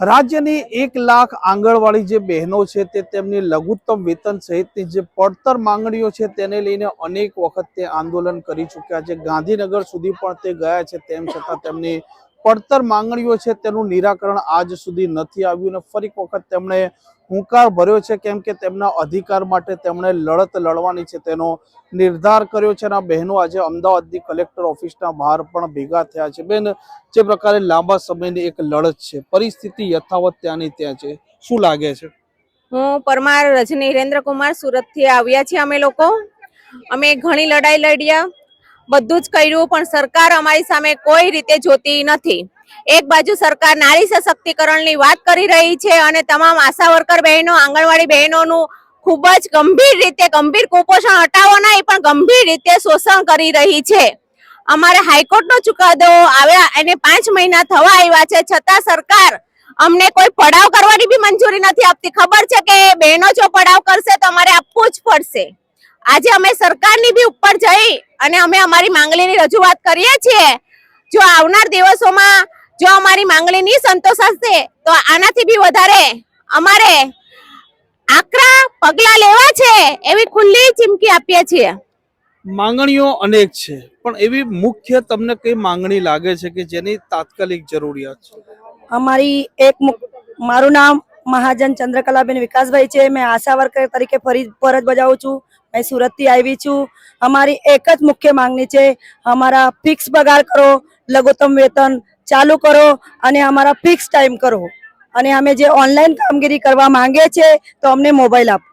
રાજ્યની એક લાખ આંગણવાડી જે બહેનો છે તે તેમની લઘુત્તમ વેતન સહિતની જે પડતર માંગણીઓ છે તેને લઈને અનેક વખત તે આંદોલન કરી ચૂક્યા છે. ગાંધીનગર સુધી પણ તે ગયા છે, તેમ છતાં તેમની પડતર માંગણીઓ છે તેનું નિરાકરણ આજ સુધી નથી આવ્યું અને ફરી વખત તેમણે હુંકાર ભર્યો છે કેમ કે તેમના અધિકાર માટે તેમણે લડત લડવાની છે તેનો નિર્ધાર કર્યો છે અને બહેનો આજે અમદાવાદની કલેક્ટર ઓફિસના બહાર પણ ભેગા થયા છે. બેન, જે પ્રકારે લાંબા સમયની એક લડત છે, પરિસ્થિતિ યથાવત ત્યાંની ત્યાં છે. શું લાગે છે? હું પરમાર રજની હિરેન્દ્રકુમાર સુરતથી આવ્યા છીએ અમે લોકો. અમે ઘણી લડાઈ લડ્યા. બધું જ કર્યું, પણ સરકાર અમારી સામે કોઈ રીતે જોતી નથી. એક બાજુ સરકાર નારી સશક્તિકરણની વાત કરી રહી છે અને તમામ આશા વર્કર બહેનો, આંગણવાડી બહેનોનું ખૂબ જ ગંભીર રીતે, ગંભીર કુપોષણ હટાવો નહીં, પણ ગંભીર રીતે શોષણ કરી રહી છે. અમારે હાઈકોર્ટનો ચુકાદો આવ્યા, એને પાંચ મહિના થવા આવ્યા છે. છતાં સરકાર અમને કોઈ પડાવ કરવાની બી મંજૂરી નથી આપતી. ખબર છે કે બહેનો જો પડાવ કરશે તો અમારે આપવું જ પડશે. આજે અમે સરકારની બી ઉપર જઈ અને અમે અમારી માંગણીની રજૂઆત કરીએ છીએ. જો આવનાર દિવસોમાં જો અમારી માંગણી નહીં સંતોષાશે તો આનાથી બી વધારે અમારે આકરા પગલા લેવા છે એવી ખુલ્લી ચીમકી આપીએ છીએ. માંગણીઓ અનેક છે પણ એવી મુખ્ય તમને કઈ માંગણી લાગે છે કે જેની તાત્કાલિક જરૂરિયાત છે? અમારી એક મારું નામ મહાજન ચંદ્રકલાબેન વિકાસભાઈ છે. મેં આશા વર્કર તરીકે ફરી ફરજ બજાવું છું. મેં સુરતથી આવી છું. અમારી એક જ મુખ્ય માંગણી છે અમારા ફિક્સ પગાર કરો લઘુત્તમ વેતન ચાલુ કરો અને અમારા ફિક્સ ટાઈમ કરો. અને અમે જે ઓનલાઈન કામગીરી કરવા માંગે છે તો અમને મોબાઈલ આપો.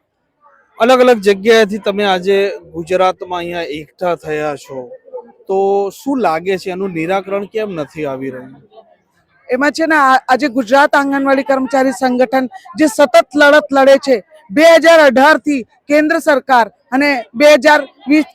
અલગ અલગ જગ્યાએથી તમે આજે ગુજરાતમાં અહીંયા એકઠા થયા છો. તો શું લાગે છે એનું નિરાકરણ કેમ નથી આવી રહ્યું? એમાં છે ને આ- આજે ગુજરાત આંગણવાડી કર્મચારી સંગઠન જે સતત લડત લડે છે બે હજાર અઢારથી કેન્દ્ર સરકાર અને બે હજાર વીસ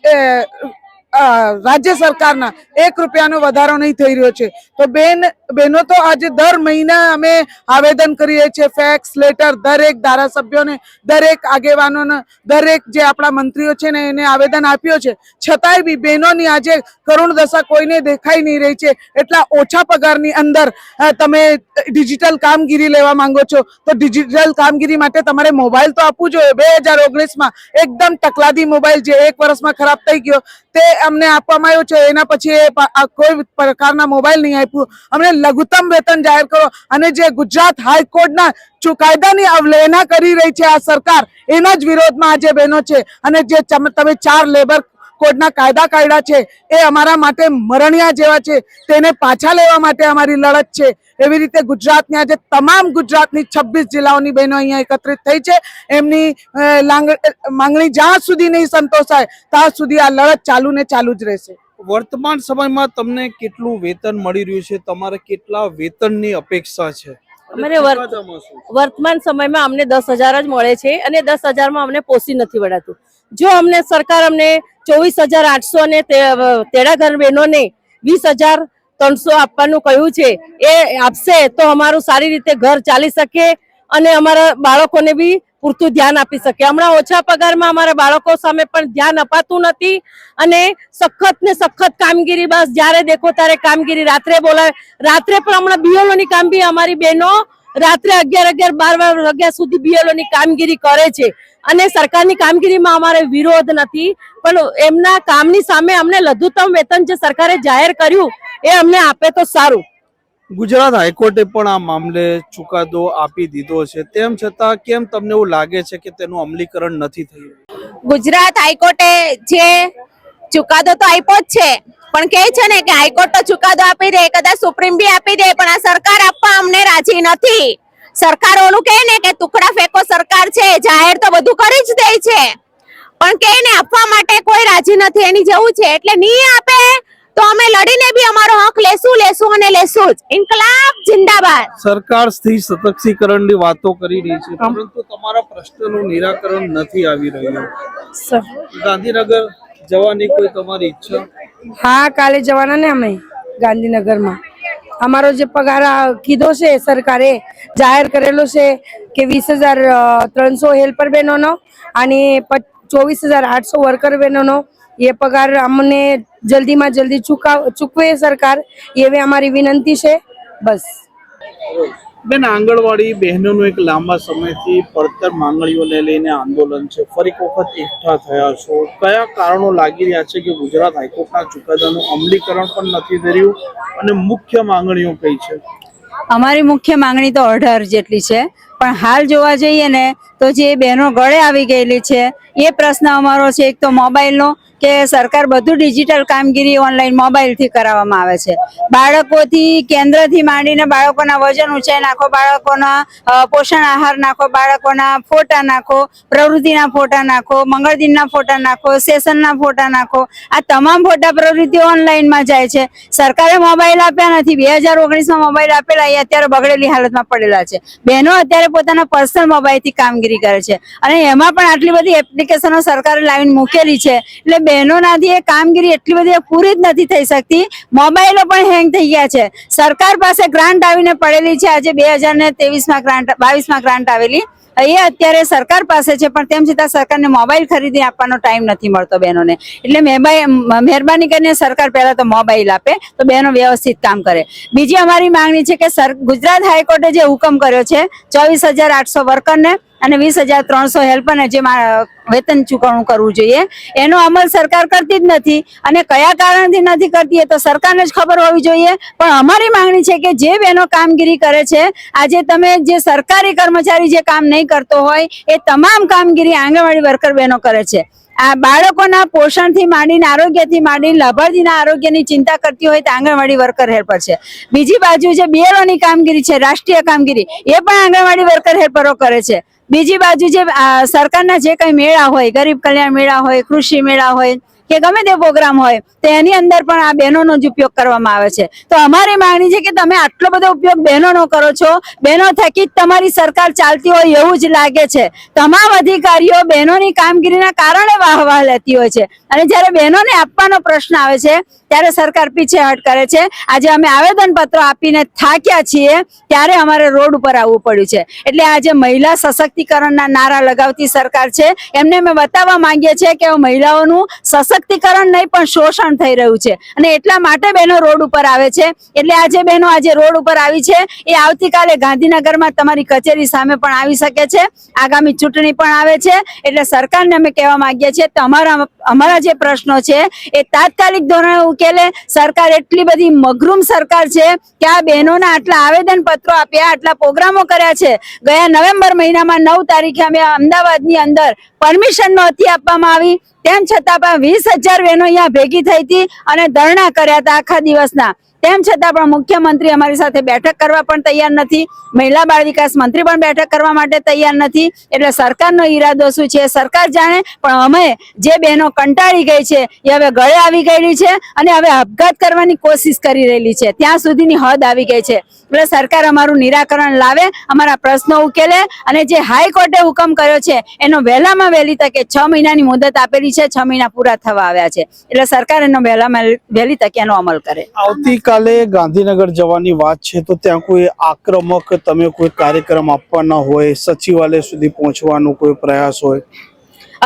રાજ્ય સરકારના એક રૂપિયાનો વધારો નહીં થઈ રહ્યો છે. તો બેન બહેનો તો આજે દર મહિના અમે આવેદન કરીએ છીએ, ફેક્સ, લેટર, દરેક ધારાસભ્યોને, દરેક આગેવાનોને, દરેક જે આપણા મંત્રીઓ છે ને એને આવેદન આપ્યો છે. છતાંય બી બહેનોની આજે કરુણ દશા કોઈને દેખાઈ નહીં રહી છે. એટલા ઓછા પગારની અંદર તમે ડિજિટલ કામગીરી લેવા માંગો છો, તો ડિજિટલ કામગીરી માટે તમારે મોબાઈલ તો આપવું જોઈએ. બે હજાર ઓગણીસમાં એકદમ તકલાદી મોબાઈલ જે એક વર્ષમાં ખરાબ થઈ ગયો, તે અમને આપવામાં આવ્યો છે, એના પછી એ કોઈ પ્રકારના મોબાઈલ નહીં આપ્યું. અમને લઘુત્તમ વેતન જાહેર કરો અને જે ગુજરાત હાઈકોર્ટના ચુકાયદાની અવલેના કરી રહી છે આ સરકાર, એના જ વિરોધમાં આજે બહેનો છે અને જે તમે ચાર લેબર કોડના કાયદા કાયદા છે, એ અમારા માટે મરણિયા જેવા છે, તેને પાછા લેવા માટે અમારી લડત છે. એવી રીતે ગુજરાતની આજે તમામ ગુજરાતની છવ્વીસ જિલ્લાઓની બહેનો અહીંયા એકત્રિત થઈ છે. એમની માંગણી જ્યાં સુધી નહીં સંતોષાય, ત્યાં સુધી આ લડત ચાલુ ને ચાલુ જ રહેશે. વર્તમાન સમયમાં તમને કેટલું વેતન મળી રહ્યું છે? તમારે કેટલા વેતનની અપેક્ષા છે? શું? વર્તમાન સમયમાં અમને દસ હજાર જ મળે છે અને દસ હજારમાં અમને પોસી નથી વળાતું જો અમને સરકાર અમને ચોવીસ હજાર આઠસો અને તે- તેડાગર બહેનોને વીસ હજાર ત્રણસો આપવાનું કહ્યું છે એ આપશે તો અમારું સારી રીતે ઘર ચાલી શકે અને અમારા બાળકોને બી પૂરતું ધ્યાન આપી શકીએ હમણાં ઓછા પગારમાં અમારા બાળકો સામે પણ ધ્યાન અપાતું નથી અને સખત ને સખત કામગીરી, બસ જ્યારે દેખો ત્યારે કામગીરી. રાત્રે બોલાવે રાત્રે પણ હમણાં BLO ની કામ બી અમારી બહેનો રાત્રે અગિયાર અગિયાર, બાર બાર વાગ્યા સુધી BLO કામગીરી કરે છે. અને સરકારની કામગીરીમાં અમારે વિરોધ નથી, પણ એમના કામની સામે અમને લઘુત્તમ વેતન જે સરકારે જાહેર કર્યું, એ અમને આપે તો સારું. ગુજરાત હાઈકોર્ટે પણ આ મામલે ચુકાદો આપી દીધો છે. તેમ છતાં કેમ તમને એવું લાગે છે કે તેનું અમલીકરણ નથી થયું? ગુજરાત હાઈકોર્ટે જે ચુકાદો તો આપ્યો જ છે, પણ કહે છે ને કે હાઈકોર્ટ તો ચુકાદો આપી દે, કદાચ સુપ્રીમ બી આપી દે, પણ આ સરકાર આપવા અમને રાજી નથી. સરકાર ઓલું કહે ને કે ટુકડા ફેંકો સરકાર છે, જાહેર તો બધું કરી જ દે છે. પણ કહે ને આપવા માટે કોઈ રાજી નથી, એની જેવું છે, એટલે નહીં આપે તો અમે લડીને બી અમારો હક લેશું લેશું અને લેશું જ. ઇન્કલાબ જિંદાબાદ. સરકાર સ્ત્રી સશક્તિકરણની વાતો કરી રહી છે પરંતુ તમારા પ્રશ્નનું નિરાકરણ નથી આવી રહ્યું. ગાંધીનગર જવાની કોઈ તમારી ઈચ્છા? હા કાલે જવાના ને અમે ગાંધીનગરમાં. અમારો જે પગાર આ કીધો છે સરકારે જાહેર કરેલો છે કે વીસ હજાર ત્રણસો હેલ્પર બહેનોનો અને ચોવીસ હજાર આઠસો વર્કર બહેનોનો એ પગાર અમને જલ્દીમાં જલ્દી ચૂકવ ચૂકવે સરકાર એવી અમારી વિનંતી છે. બસ. બેન આંગણવાડી બહેનોનું એક લાંબા સમયથી પડતર માંગણીઓને લઈને આંદોલન છે. ફરી એક વખત એકઠા થયા છો. કયા કારણો લાગી રહ્યા છે કે ગુજરાત હાઈકોર્ટના ચુકાદાનું અમલીકરણ પણ નથી થઈ રહ્યું? અને મુખ્ય માંગણીઓ કઈ છે? અમારી મુખ્ય માંગણી તો અઢાર જેટલી છે. પણ હાલ જોવા જઈએ ને તો જે બહેનો ગળે આવી ગયેલી છે, એ પ્રશ્ન અમારો છે, એક તો મોબાઈલનો, કે સરકાર બધું ડિજિટલ કામગીરી ઓનલાઈન મોબાઈલથી કરાવવામાં આવે છે. બાળકોથી કેન્દ્રથી માંડીને બાળકોના વજન ઊંચાઈ નાખો, બાળકોના પોષણ આહાર નાખો, બાળકોના ફોટા નાખો, પ્રવૃત્તિના ફોટા નાખો, મંગળદિનના ફોટા નાખો, સેશનના ફોટા નાખો, આ તમામ ફોટા પ્રવૃત્તિઓ ઓનલાઈનમાં જાય છે. સરકારે મોબાઈલ આપ્યા નથી, બે હજાર ઓગણીસમાં મોબાઈલ આપેલા, એ અત્યારે બગડેલી હાલતમાં પડેલા છે. બહેનો અત્યારે પોતાના પર્સનલ મોબાઈલથી કામગીરી કરે છે. અને એમાં પણ આટલી બધી એપ્લિકેશનો સરકારે લાવીને મૂકેલી છે. એટલે બહેનોનાથી એ કામગીરી એટલી બધી પૂરી જ નથી થઈ શકતી. મોબાઈલો પણ હેંગ થઈ ગયા છે. સરકાર પાસે ગ્રાન્ટ આવીને પડેલી છે. આજે બે હજાર ને ત્રેવીસમાં ગ્રાન્ટ બાવીસમાં ગ્રાન્ટ આવેલી. એ અત્યારે સરકાર પાસે છે, પણ તેમ છતાં સરકારને મોબાઈલ ખરીદી આપવાનો ટાઈમ નથી મળતો બહેનોને. એટલે મહેરબાની કરીને સરકાર પહેલા તો મોબાઈલ આપે, તો બહેનો વ્યવસ્થિત કામ કરે. બીજી અમારી માંગણી છે કે ગુજરાત હાઈકોર્ટે જે હુકમ કર્યો છે, ચોવીસ હજાર આઠસો વર્કરને અને વીસ હજાર ત્રણસો હેલ્પરને જે વેતન ચૂકવણું કરવું જોઈએ. એનો અમલ સરકાર કરતી જ નથી અને કયા કારણથી નથી કરતી એ તો સરકારને જ ખબર હોવી જોઈએ. પણ અમારી માંગણી છે કે જે બહેનો કામગીરી કરે છે, આજે તમે જે સરકારી કર્મચારી જે કામ નહીં કરતો હોય, એ તમામ કામગીરી આંગણવાડી વર્કર બહેનો કરે છે. આ બાળકોના પોષણથી માંડીને આરોગ્યથી માંડીને લાભાર્થીના આરોગ્યની ચિંતા કરતી હોય તો આંગણવાડી વર્કર હેલ્પર છે. બીજી બાજુ જે બીએલઓની કામગીરી છે, રાષ્ટ્રીય કામગીરી, એ પણ આંગણવાડી વર્કર હેલ્પરો કરે છે. બીજી બાજુ જે સરકારના જે કઈ મેળા હોય, ગરીબ કલ્યાણ મેળા હોય, કૃષિ મેળા હોય કે ગમે તે પ્રોગ્રામ હોય, તો એની અંદર પણ આ બહેનોનો જ ઉપયોગ કરવામાં આવે છે. તો અમારી માંગણી છે કે તમે આટલો બધો ઉપયોગ બહેનોનો કરો છો. બહેનો થકી જ તમારી સરકાર ચાલતી હોય એવું જ લાગે છે. તમામ અધિકારીઓ બહેનોની કામગીરીના કારણે વાહવાહ લેતી હોય છે. અને જ્યારે બહેનોને આપવાનો પ્રશ્ન આવે છે, ત્યારે સરકાર પીછેહટ કરે છે. આજે અમે આવેદન પત્રો આપીને થાક્યા છીએ, ત્યારે અમારે રોડ ઉપર આવવું પડ્યું છે. એટલે આજે મહિલા સશક્તિકરણના નારા લગાવતી સરકાર છે. એમને અમે બતાવવા માંગીએ છીએ કે મહિલાઓનું મહિલાઓનું સશક્તિકરણ નહીં, પણ શોષણ થઈ રહ્યું છે. અને એટલા માટે બહેનો રોડ ઉપર આવે છે. એટલે આજે બહેનો આજે રોડ ઉપર આવી છે, એ આવતીકાલે ગાંધીનગરમાં તમારી કચેરી સામે પણ આવી શકે છે. આગામી ચૂંટણી પણ આવે છે. એટલે સરકારને અમે કહેવા માંગીએ છીએ, તમારા, અમારા જે પ્રશ્નો છે, એ તાત્કાલિક ધોરણે ઉકેલે. સરકાર એટલી બધી મગરૂમ સરકાર છે કે આ બહેનોના આટલા આવેદન પત્રો આપ્યા, આટલા પ્રોગ્રામો કર્યા છે. ગયા નવેમ્બર મહિનામાં નવ તારીખે અમે અમદાવાદની અંદર પરમિશન નહોતી આપવામાં આવી. તેમ છતાં પણ વીસ હજાર બહેનો અહીંયા ભેગી થઈ હતી અને ધરણા કર્યા હતા આખા દિવસના. તેમ છતાં પણ મુખ્યમંત્રી અમારી સાથે બેઠક કરવા પણ તૈયાર નથી. મહિલા બાળ વિકાસ મંત્રી પણ બેઠક કરવા માટે તૈયાર નથી. એટલે સરકારનો ઈરાદો શું છે? સરકાર જાણે, પણ અમે જે બહેનો કંટાળી ગઈ છે, એ હવે ગળે આવી ગયેલી છે અને હવે આપઘાત કરવાની કોશિશ કરી રહેલી છે. ત્યાં સુધીની હદ આવી ગઈ છે. એટલે સરકાર અમારું નિરાકરણ લાવે, અમારા પ્રશ્નો ઉકેલે અને જે હાઈકોર્ટે હુકમ કર્યો છે, એનો વહેલામાં વહેલી તકે છ મહિનાની મુદત આપેલી છે, છ મહિના પૂરા થવા આવ્યા છે. એટલે સરકાર એનો વહેલામાં વહેલી તકે એનો અમલ કરે. આવતીકાલે ગાંધીનગર જવાની વાત છે, તો ત્યાં કોઈ આક્રમક તમે કોઈ કાર્યક્રમ આપવાના હોય, સચિવાલય સુધી પહોંચવાનો કોઈ પ્રયાસ હોય?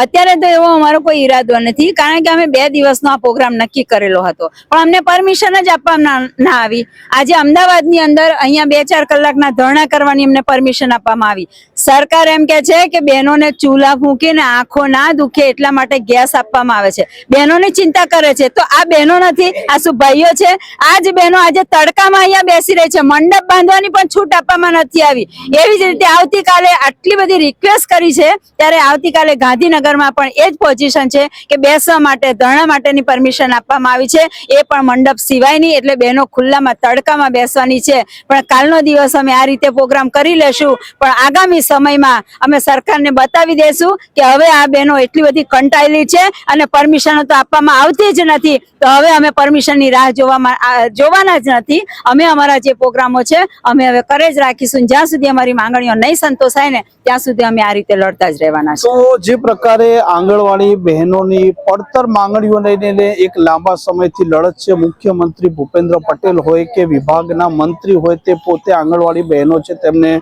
અત્યારે તો એવો અમારો કોઈ ઈરાદો નથી, કારણ કે અમે બે દિવસનો આ પ્રોગ્રામ નક્કી કરેલો હતો. પણ અમને પરમિશન જ આપવામાં ના આવી. આજે અમદાવાદની અંદર અહીંયા બે ચાર કલાકના ધરણા કરવાની અમને પરમિશન આપવામાં આવી. સરકાર એમ કે છે કે બહેનોને ચૂલા ફૂંકીને આંખો ના દુખે એટલા માટે ગેસ આપવામાં આવે છે. બહેનોની ચિંતા કરે છે. તો આ બહેનો નથી, આ શું ભાઈઓ છે? આ જ બહેનો આજે તડકામાં અહીંયા બેસી રહી છે. મંડપ બાંધવાની પણ છૂટ આપવામાં નથી આવી. એવી જ રીતે આવતીકાલે આટલી બધી રિક્વેસ્ટ કરી છે, ત્યારે આવતીકાલે ગાંધીનગરમાં પણ એ જ પોઝિશન છે કે બેસવા માટે, ધરણા માટેની પરમિશન આપવામાં આવી છે. એ પણ મંડપ સિવાયની, એટલે બહેનો ખુલ્લામાં, તડકામાં બેસવાની છે. પણ કાલનો દિવસ અમે આ રીતે પ્રોગ્રામ કરી લેશું. પણ આગામી સમયમાં અમે સરકારને બતાવી દેશું કે હવે આ બહેનો એટલી બધી કંટાળેલી છે અને પરમિશનો તો આપવામાં આવતી જ નથી. તો હવે અમે પરમિશનની રાહ જોવામાં જોવાના જ નથી. અમે અમારા જે પ્રોગ્રામો છે, અમે હવે કરે જ રાખીશું. જ્યાં સુધી અમારી માંગણીઓ નહીં સંતોષાય ને, ત્યાં સુધી અમે આ રીતે લડતા જ રહેવાના છે જે પ્રકારે આંગણવાડી બહેનોની પડતર માંગણીઓને લઈને એક લાંબા સમયથી લડત છે. મુખ્યમંત્રી ભૂપેન્દ્ર પટેલ હોય કે વિભાગના મંત્રી હોય તે પોતે આંગણવાડી બહેનો છે. તેમને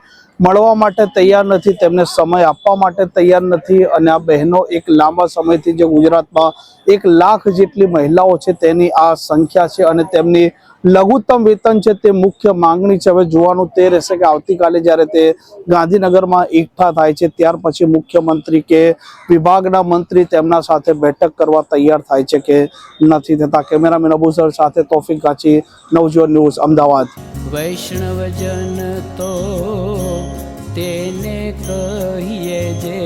મળવા માટે તૈયાર નથી, તેમને સમય આપવા માટે તૈયાર નથી અને આ બહેનો એક લાંબા સમયથી જે ગુજરાતમાં એક લાખ જેટલી મહિલાઓ છે તેની આ સંખ્યા છે અને તેમની લઘુત્તમ વેતન છે તે મુખ્ય માંગણી છે. હવે જોવાનું તે રહેશે કે આવતીકાલે જ્યારે તે ગાંધીનગરમાં એકઠા થાય છે, ત્યાર પછી મુખ્યમંત્રી કે વિભાગના મંત્રી તેમના સાથે બેઠક કરવા તૈયાર થાય છે કે નથી થતા. કેમેરામેન અબુસર સાથે તોફિક કાચી નવજીવન ન્યૂઝ, અમદાવાદ. વૈષ્ણવજન તો તેને કહીએ જે